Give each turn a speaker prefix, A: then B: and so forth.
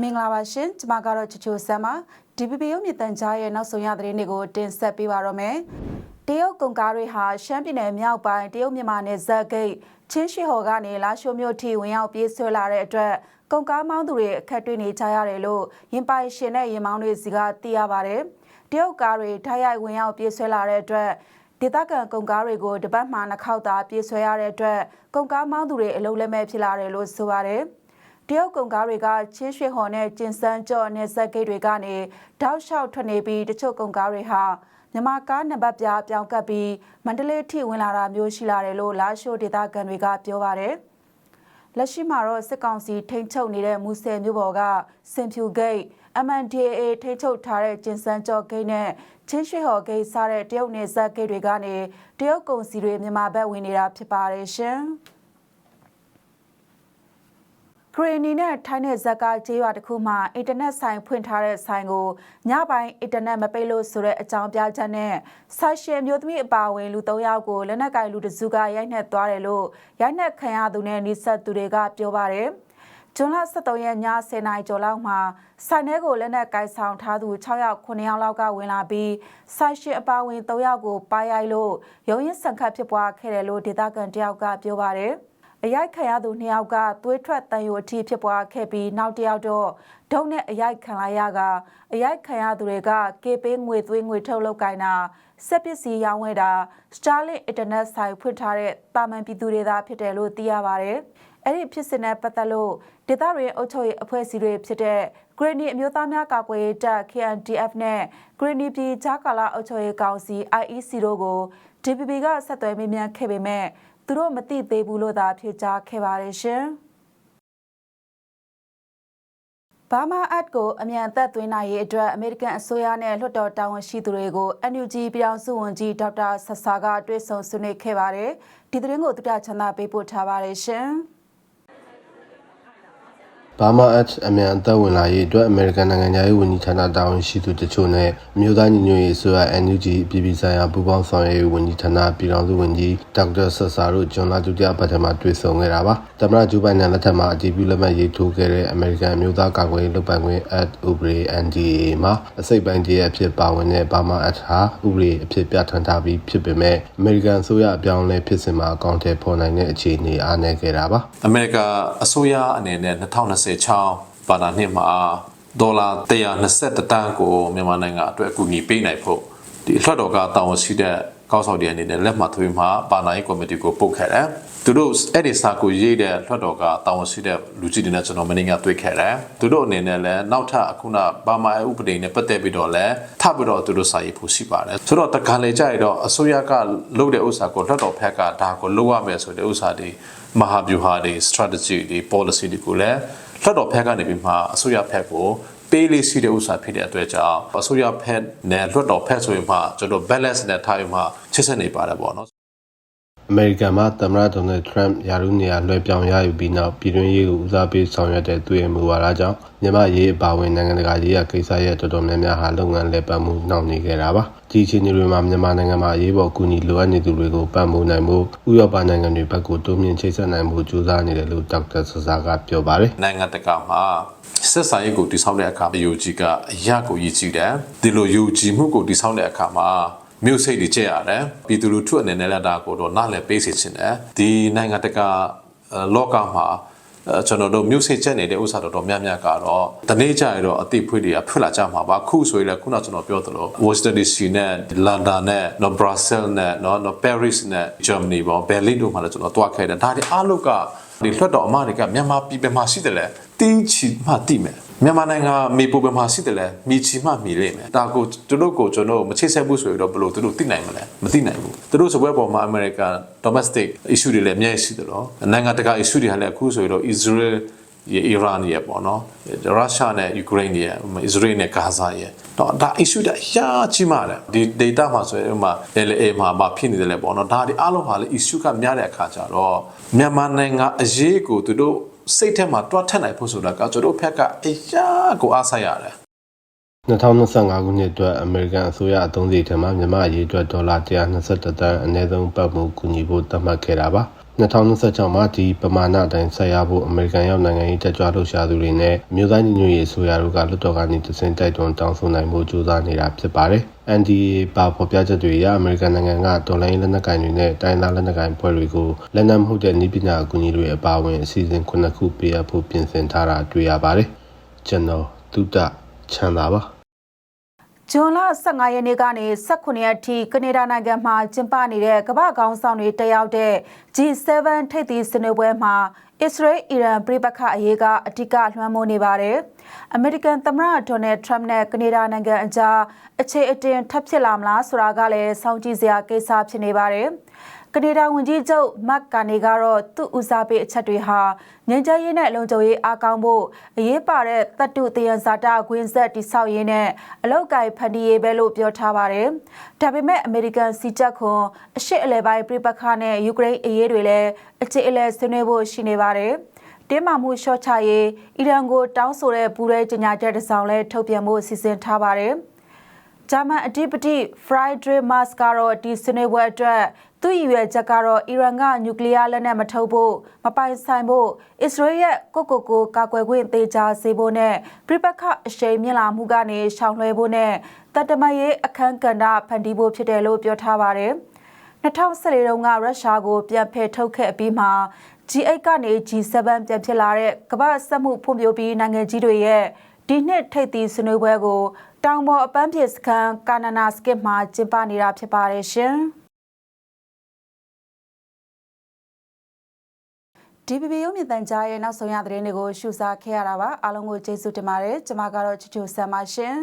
A: မင်္ဂလာပါရှင်ကျွန်မကတော့ချချိုဆမ်ပါ DPP ရုပ်မြင့်တန်ကြားရဲ့နောက်ဆုံးရသတင်းတွေကိုတင်ဆက်ပေးပါတော့မယ်တရုတ်ကုန်ကားတွေဟာရှမ်းပြည်နယ်မြောက်ပိုင်းတရုတ်မြန်မာနယ်စပ်ဂိတ်ချင်းရှိဟော်ကနေလာရှိုးမြို့ထိဝင်ရောက်ပြေးဆွဲလာတဲ့အတွက်ကုန်ကားမောင်းသူတွေအခက်တွေ့နေကြရတယ်လို့ရင်ပိုင်ရှင်နဲ့ရင်မောင်းတွေစီကသိရပါတယ်တရုတ်ကားတွေထိုက်ရိုက်ဝင်ရောက်ပြေးဆွဲလာတဲ့အတွက် ဒေသခံကုန်ကားတွေကိုတပတ်မှနှစ်ခေါက်သာပြေးဆွဲရတဲ့အတွက်ကုန်ကားမောင်းသူတွေအလုံးလက်မဲ့ဖြစ်လာတယ်လို့ဆိုပါတယ်တရုတ်ကုန်ကားတွေကချင်းရွှေဟော်နဲ့ကျင်စန်းကျော့နယ်စပ်ဂိတ်တွေကနေတောက်လျှောက်ထွက်နေပြီးတချို့ကုန်ကားတွေဟာမြန်မာကားနံပါတ်ပြပြောင်းကပ်ပြီးမန္တလေးထိဝင်လာတာမျိုးရှိလာတယ်လို့လာရှိုးဒေသခံတွေကပြောပါတယ်။ လက်ရှိမှာတော့စစ်ကောင်စီထိန်းချုပ်နေတဲ့မူဆယ်မြို့ပေါ်ကစင်ဖြူဂိတ် MNDAA ထိန်းချုပ်ထားတဲ့ကျင်စန်းကျော့ဂိတ်နဲ့ချင်းရွှေဟော်ဂိတ်စတဲ့တရုတ်နယ်စပ်ဂိတ်တွေကနေတရုတ်ကုန်စီတွေမြန်မာဘက်ဝင်နေတာဖြစ်ပါတယ်ရှင်။ ခရီနီနဲ့ထိုင်းနယ်ဇက်ကကျေးရွာတစ်ခုမှာအင်တာနက်ဆိုင်ဖွင့်ထားတဲ့ဆိုင်ကိုညပိုင်းအင်တာနက်မပိတ်လို့ဆိုတဲ့အကြောင်းပြချက်နဲ့ဆိုင်ရှင်မျိုးသမီးအပါအဝင်လူ၃ယောက်ကိုလက်နက်ကင်လူတစုကရိုက်နှက်သွားတယ်လို့ရိုက်နှက်ခံရသူနဲ့နှိဆက်သူတွေကပြောပါတယ်။ဂျွန်လ23ရက်ည10:00နာရီကျော်လောက်မှာဆိုင်ထဲကိုလက်နက်ကင်ဆောင်ထားသူ6ယောက်9ယောက်လောက်ကဝင်လာပြီးဆိုင်ရှင်အပါအဝင်3ယောက်ကိုပါရိုက်လို့ရုံးရင်ဆန်ခတ်ဖြစ်ပွားခဲ့တယ်လို့ဒေသခံတယောက်ကပြောပါတယ်။ အရိုက်ခံရသူနှစ်ယောက်ကသွေးထွက်တန်ယိုအထိဖြစ်ပွားခဲ့ပြီးနောက်တစ်ယောက်တော့ဒုံနဲ့အရိုက်ခံလိုက်ရကအရိုက်ခံရသူတွေကကေပေးငွေသွေးငွေထုတ်လောက်ကင်တာစက်ပစ္စည်းရောင်းဝယ်တာ Starlink Internet ဆိုင်ဖွင့်ထားတဲ့တာမန်ပြည်သူတွေသာဖြစ်တယ်လို့သိရပါတယ်။အဲ့ဒီဖြစ်စဉ်နဲ့ပတ်သက်လို့ဒေသရင်းအုပ်ချုပ်ရေးအဖွဲ့အစည်းတွေဖြစ်တဲ့ Greeny အမျိုးသားများကာကွယ်ရေးတပ် KNDF နဲ့ Greeny ပြည်ဂျာကာလာအုပ်ချုပ်ရေးကောင်စီ IEC တို့ကို DPP ကဆက်သွယ်မေးမြန်းခဲ့ပေမဲ့ သူတို့မသိသေးဘူးလို့သာဖြေကြားခဲ့ပါတယ်ရှင်။ဘာမာအတ်ကိုအမြန်အသက်သွင်းနိုင်ရေးအတွက်အမေရိကန်အစိုးရနဲ့လွှတ်တော်တာဝန်ရှိသူတွေကို NUG ပြောင်စုဝန်ကြီးဒေါက်တာဆဆာကတွေ့ဆုံဆွေးနွေးခဲ့ပါတယ်။ဒီသတင်းကိုသူတချန်သာပေးပို့ထားပါတယ်ရှင်။
B: ဘာမာအက်အမြန်အသက်ဝင်လာရေးအတွက်အမေရိကန်နိုင်ငံသားရေးဝန်ကြီးဌာနတာဝန်ရှိသူတချို့နဲ့အမျိုးသားညီညွတ်ရေးအစိုးရ NUG ပြည်ပဆိုင်ရာပူးပေါင်းဆောင်ရွက်ရေးဝန်ကြီးဌာနပြည်ထောင်စုဝန်ကြီးဒေါက်တာဆဆာတို့ဂျွန်လာဒုတိယပတ်ထမတွေ့ဆုံခဲ့တာပါ။သမ္မတဂျိုးဘိုင်ဒန်လက်ထက်မှာအတည်ပြုလက်မှတ်ရေးထိုးခဲ့တဲ့အမေရိကန်အမျိုးသားကာကွယ်ရေးလုပ်ပိုင်ခွင့် Act ဥပဒေ NDA မှာအစိတ်ပိုင်းတည်းအဖြစ်ပါဝင်တဲ့ဘာမာအက်ဟာဥပဒေအဖြစ်ပြဋ္ဌာန်းထားပြီးဖြစ်ပေမဲ့အမေရိကန်အစိုးရအပြောင်းအလဲဖြစ်စဉ်မှာအကောင့်ထဲပေါ်နိုင်တဲ့အခြေအနေအားနည်းခဲ့တာပါ။
C: အမေရိကအစိုးရအနေနဲ့2026ဘာသာနှစ်မှာဒေါ်လာ120တန်းကိုမြန်မာနိုင်ငံအတွက်အကူအညီပေးနိုင်ဖို့ဒီအထွတ်တော်ကတာဝန်ရှိတဲ့ကောက်ဆောင်တွေအနေနဲ့လက်မှတ်ထိုးမှာပါနိုင်ကော်မတီကိုပုတ်ခဲ့တယ်။သူတို့အဲ့ဒီစာကိုရေးတဲ့လွှတ်တော်ကတာဝန်ရှိတဲ့လူကြီးတွေနဲ့ကျွန်တော်မင်းကတွေ့ခဲ့တယ်။သူတို့အနေနဲ့လည်းနောက်ထပ်အခုနဘာမာဥပဒေနဲ့ပတ်သက်ပြီးတော့လည်းထပ်ပြီးတော့သူတို့စာရေးဖို့ရှိပါတယ်။ဆိုတော့တခါလေကြရတော့အစိုးရကလုပ်တဲ့ဥစ္စာကိုလွှတ်တော်ဖက်ကဒါကိုလုပ်ရမယ်ဆိုတဲ့ဥစ္စာတွေမဟာဗျူဟာတွေ strategy တွေ policy တွေကိုလည်း လွှတ်တော်ဖက်ကနေပြီးမှအစိုးရဖက်ကိုပေးလေးရှိတဲ့ဥစ္စာဖြစ်တဲ့အတွက်ကြောင့်အစိုးရဖက်နဲ့လွှတ်တော်ဖက်ဆိုရင်မှကျွန်တော် balance နဲ့ထားရင်မှချစ်ဆက်နေပါတယ်ပေါ့နော်
B: အမေရိကန်မှာသမ္မတဒေါ်နယ်ထရမ့်ယာရုနေရာလွှဲပြောင်းရယူပြီးနောက်ပြည်တွင်းရေးကိုဦးစားပေးဆောင်ရွက်တဲ့သူ့ရဲ့မူဝါဒကြောင့်မြန်မာရေးအပါအဝင်နိုင်ငံတကာရေးရကိစ္စရဲ့တော်တော်များများဟာလုပ်ငန်းလည်ပတ်မှုနှောင့်နှေးခဲ့တာပါ။ဒီအခြေအနေတွေမှာမြန်မာနိုင်ငံမှာအရေးပေါ်ကူညီလိုအပ်နေသူတွေကိုပံ့ပိုးနိုင်မှုဥရောပနိုင်ငံတွေဘက်ကိုတိုးမြင့်ချိတ်ဆက်နိုင်မှုကြိုးစားနေတယ်လို့ဒေါက်တာဆဆာကပြောပါတယ်။
C: နိုင်ငံတကာမှာဆက်ဆံရေးကိုတည်ဆောက်တဲ့အခါမှာယူဂျီကအရာကိုရည်ကြည်တယ်ဒီလိုယူဂျီမှုကိုတည်ဆောက်တဲ့အခါမှာ မြို့စိတ်တွေကျက်ရတယ်ပြည်သူလူထုအနေနဲ့လည်းဒါကိုတော့နားလည်ပေးစေချင်တယ်ဒီနိုင်ငံတကာလောကမှာအဲကျွန်တော်တို့မြို့စိတ်ချက်နေတဲ့ဥစ္စာတော်တော်များများကတော့တနေ့ကျရင်တော့အတိဖွေးတွေကဖွင့်လာကြမှာပါခုဆိုရင်လည်းခုနကျွန်တော်ပြောသလို Washington DC နဲ့ London နဲ့ No Brussels နဲ့ No No Paris နဲ့ Germany ပေါ့ Berlin တို့မှာလည်းကျွန်တော်တွားခဲ့တယ်ဒါတွေအားလုံးကဒီလွှတ်တော်အမတွေကမြန်မာပြည်ပမှာရှိတယ်လေတင်းချီမှတိမယ် မြန်မာနိုင်ငံမေပူပမှာရှိတယ်လေမိချီမှမိလိမ့်မယ်ဒါကိုသူတို့ကိုကျွန်တော်မချိတ်ဆက်ဘူးဆိုရင်တော့ဘယ်လိုသူတို့သိနိုင်မလဲမသိနိုင်ဘူးသူတို့စပွဲပေါ်မှာ American domestic issue တွေလည်းအများကြီးရှိတယ်လို့နိုင်ငံတကာ issue တွေဟာလည်းအခုဆိုရင်တော့ Israel ရဲ့ Iran ရဲ့ပေါ့နော်ရုရှားနဲ့ Ukraine ရဲ့ Israel နဲ့ Gaza ရဲ့တော့ဒါ issue တွေအများကြီးမာတယ်ဒီ data မှာဆိုရင်ဥမာ LA မှာမဖြစ်နေတယ်လေပေါ့နော်ဒါဒီအားလုံးဟာလေ issue ကများတဲ့အခါကျတော့မြန်မာနိုင်ငံအရေးကိုသူတို့ စိတ်ထဲမှာတွားထက်နိုင်ဖို့ဆိုတာကကျွန်တော်တို့ဖက်ကအရာကိုအားဆိုင်ရတယ်
B: 2025ခုနှစ်အတွက်အမေရိကန်အစိုးရအသုံးစရိတ်ထဲမှာမြန်မာအရေးအတွက်ဒေါ်လာ121တန်းအနည်းဆုံးပတ်မှုကူညီဖို့သတ်မှတ်ခဲ့တာပါ 2026မှာဒီပမာဏအတိုင်းဆက်ရဖို့အမေရိကန်ရောက်နိုင်ငံရေးတက်ကြွလှုပ်ရှားသူတွေနဲ့အမျိုးသားညီညွတ်ရေးအစိုးရတို့ကလွှတ်တော်ကနေတစင်တိုက်တွန်းတောင်းဆိုနိုင်မှုကြိုးစားနေတာဖြစ်ပါတယ်။ NDA ပါဖော်ပြချက်တွေအရအမေရိကန်နိုင်ငံကတော်လိုင်းလက်နက်ကိုင်တွေနဲ့တိုင်းသားလက်နက်ကိုင်ဖွဲ့တွေကိုလက်နက်မဟုတ်တဲ့နည်းပညာအကူအညီတွေအပါအဝင်အစီအစဉ်ခုနှစ်ခုပေးအပ်ဖို့ပြင်ဆင်ထားတာတွေ့ရပါတယ်။ကျွန်တော်တုဒ္ဒချမ်းသာပါ
A: ဇွန်လ15ရက်နေ့ကနေ18ရက်ထိကနေဒါနိုင်ငံမှာကျင်းပနေတဲ့ကမ္ဘာ့ခေါင်းဆောင်တွေတက်ရောက်တဲ့ G7 ထိပ်သီးဆွေးနွေးပွဲမှာ အစ္စရေးအီရန်ပြည်ပခအရေးကအဓိကလွှမ်းမိုးနေပါတယ်။အမေရိကန်သမ္မတဒေါ်နယ်ထရမ့်နဲ့ကနေဒါနိုင်ငံအကြားအခြေအတင်ထပ်ဖြစ်လာမလားဆိုတာကလည်းစောင့်ကြည့်စရာကိစ္စဖြစ်နေပါတယ်။ကနေဒါဝန်ကြီးချုပ်မတ်ကာနေကတော့သူ့ဦးစားပေးအချက်တွေဟာငြိမ်းချမ်းရေးနဲ့လုံခြုံရေးအားကောင်းဖို့အရေးပါတဲ့တတုတယံဇာတာကွင်းဆက်တိဆောက်ရေးနဲ့အလောက်ကိုင်ဖန်တီးရေးပဲလို့ပြောထားပါတယ်။ဒါပေမဲ့အမေရိကန်စီချက်ခွန်အရှိအလဲပိုင်းပြပခနဲ့ယူကရိန်းအရေးတွေလည်းအခြေအလဲဆွေးနွေးဖို့ရှိနေပါတယ်။တင်းမာမှုလျှော့ချရေးအီရန်ကိုတောင်းဆိုတဲ့ပူးရဲကြေညာချက်တစ်စောင်လည်းထုတ်ပြန်ဖို့စီစဉ်ထားပါတယ်။ဂျာမန်အဓိပတိ Friedrich Merz ကတော့ဒီဆွေးနွေးပွဲအတွက်သူ့ရည်ရွယ်ချက်ကတော့အီရန်ကနျူကလ িয়ার လက်နက်မထုတ်ဖို့မပိုင်ဆိုင်ဖို့အစ္စရေးရဲ့ကိုကိုကိုကာကွယ်ခွင့်သေးချာစေဖို့နဲ့ပြပခအရှိန်မြင့်လာမှုကနေရှောင်လွှဲဖို့နဲ့တတမရေးအခန်းကဏ္ဍဖန်တီးဖို့ဖြစ်တယ်လို့ပြောထားပါတယ်။ 2014တုန်းကရုရှားကိုပြန်ဖယ်ထုတ်ခဲ့ပြီးမှ G8 ကနေ G7 ပြန်ဖြစ်လာတဲ့ကမ္ဘာစက်မှုဖွံ့ဖြိုးပြီးနိုင်ငံကြီးတွေရဲ့ဒီနှစ်ထိပ်သီးဆွေးနွေးပွဲကို တောင်ပေါ်အပန်းဖြေစခန်းကာနာနာစကစ်မှာကျင်းပနေတာဖြစ်ပါတယ်ရှင်။ DPP ရုံးမြင့်တန်ကြားရဲ့နောက်ဆုံးရသတင်းတွေကိုရှုစားခဲ့ရတာပါအားလုံးကိုကျေးဇူးတင်ပါတယ်ကျွန်မကတော့ချူချူဆမ်ပါရှင်